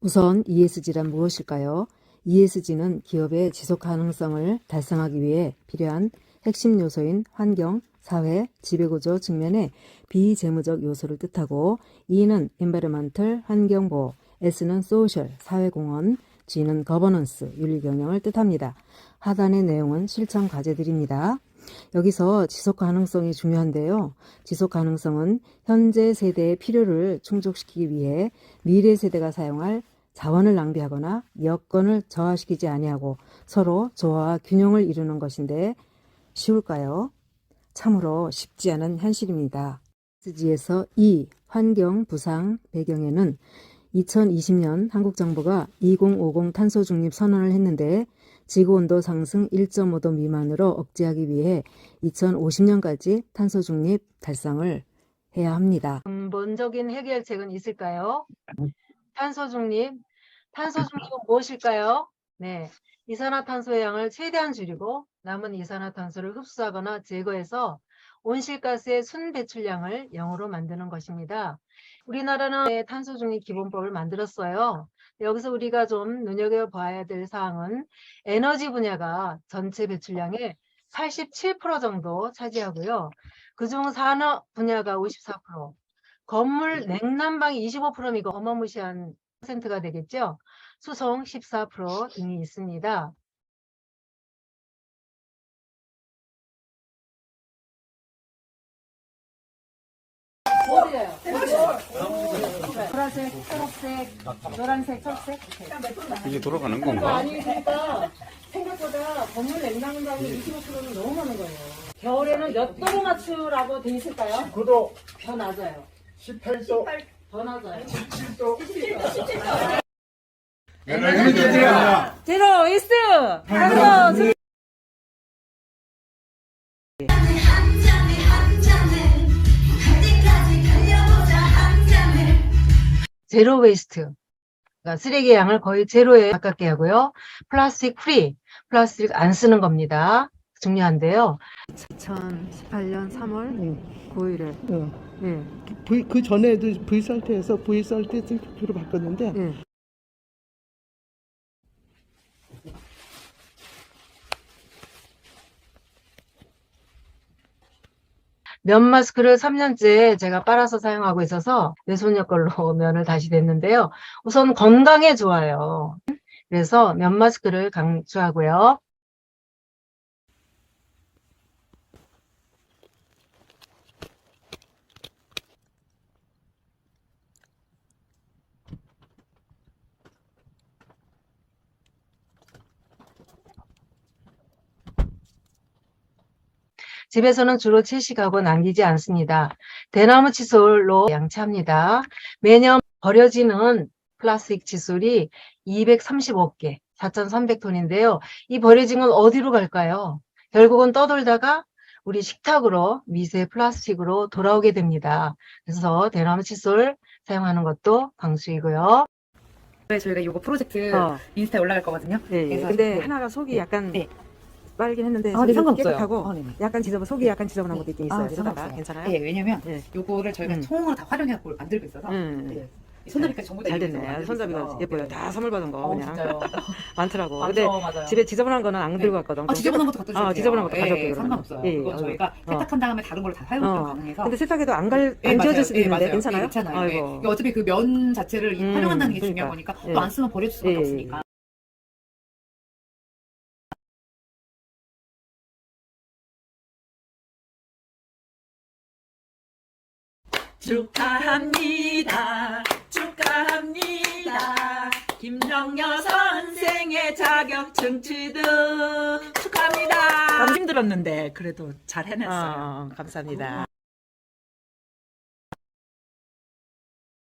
우선 ESG란 무엇일까요? ESG는 기업의 지속 가능성을 달성하기 위해 필요한 핵심 요소인 환경, 사회, 지배구조 측면의 비재무적 요소를 뜻하고 E는 environmental, 환경보호, S는 social, 사회공헌, G는 governance, 윤리경영을 뜻합니다. 하단의 내용은 실천 과제들입니다. 여기서 지속 가능성이 중요한데요. 지속 가능성은 현재 세대의 필요를 충족시키기 위해 미래 세대가 사용할 자원을 낭비하거나 여건을 저하시키지 아니하고 서로 조화와 균형을 이루는 것인데 쉬울까요? 참으로 쉽지 않은 현실입니다. SG에서 이 환경 부상 배경에는 2020년 한국 정부가 2050 탄소 중립 선언을 했는데 지구 온도 상승 1.5도 미만으로 억제하기 위해 2050년까지 탄소 중립 달성을 해야 합니다. 근본적인 해결책은 있을까요? 탄소 중립. 탄소 중립은 무엇일까요? 네. 이산화탄소의 양을 최대한 줄이고 남은 이산화탄소를 흡수하거나 제거해서 온실가스의 순 배출량을 0으로 만드는 것입니다. 우리나라는 탄소 중립 기본법을 만들었어요. 여기서 우리가 좀 눈여겨봐야 될 사항은 에너지 분야가 전체 배출량의 87% 정도 차지하고요. 그중 산업 분야가 54%, 건물 냉난방이 25%면 이거 어마무시한 퍼센트가 되겠죠. 수송 14% 등이 있습니다. 보라색, 초록색, 노란색, 초록색. 이게 돌아가는 건가? 아니 그러니까 생각보다 건물 냉난방이 25%는 너무 많은 거예요. 겨울에는 몇 도로 맞추라고 돼 있을까요? 9도, 더 낮아요. 18도, 더 낮아요. 17도. 제로 이스 한번 제로 웨이스트. 그러니까 쓰레기 양을 거의 제로에 가깝게 하고요. 플라스틱 프리. 플라스틱 안 쓰는 겁니다. 중요한데요. 2018년 3월 9일에 어, 예, V, 그 전에도 V살트에서 V살트 생표로 바꿨는데 예. 면 마스크를 3년째 제가 빨아서 사용하고 있어서 외손녀 걸로 면을 다시 댔는데요. 우선 건강에 좋아요. 그래서 면 마스크를 강추하고요. 집에서는 주로 채식하고 남기지 않습니다. 대나무 칫솔로 양치합니다. 매년 버려지는 플라스틱 칫솔이 235개, 4,300톤인데요. 이 버려진 건 어디로 갈까요? 결국은 떠돌다가 우리 식탁으로 미세 플라스틱으로 돌아오게 됩니다. 그래서 대나무 칫솔 사용하는 것도 강수이고요. 네, 저희가 이거 프로젝트 어, 인스타에 올라갈 거거든요. 예, 예. 그래서 근데 네. 하나가 속이 네. 약간 네. 빨긴 했는데 아, 네, 상관없어요. 깨끗하고 어, 네네. 약간 지저분 속이 약간 지저분한 것도 있긴 있어요. 아, 상관없어요. 괜찮아요? 네, 왜냐면 네. 요거를 저희가 음. 총으로 다 활용해서 만들고 있어서 음. 네. 이 손잡이까지 전부 다 잘 이렇게 됐네. 만들고 손잡이가 있어서. 예뻐요. 네. 다 선물 받은 거 어, 그냥 진짜요. 많더라고. 근데 맞아요. 집에 지저분한 거는 안 네. 들고 갔거든. 아, 지저분한 것도 갖다 주세요. 아, 지저분한 것도 가져올게요, 예, 그러면. 상관없어요. 예, 그건 어. 저희가 어. 세탁한 다음에 다른 걸로 다 사용이 어. 가능해서 근데 세탁해도 안 갈, 예, 안 맞아요. 지워질 수도 예, 있는데 맞아요. 괜찮아요? 예, 괜찮아요. 예. 아이고. 이게 어차피 그 면 자체를 이 음, 활용한다는 게 그러니까. 중요한 거니까 예. 또 안 쓰면 버릴 수밖에 예, 예, 없으니까. 축하합니다. 축하합니다. 김정여 선생의 자격증 취득 축하합니다. 너무 힘들었는데 그래도 잘 해냈어요. 어, 감사합니다.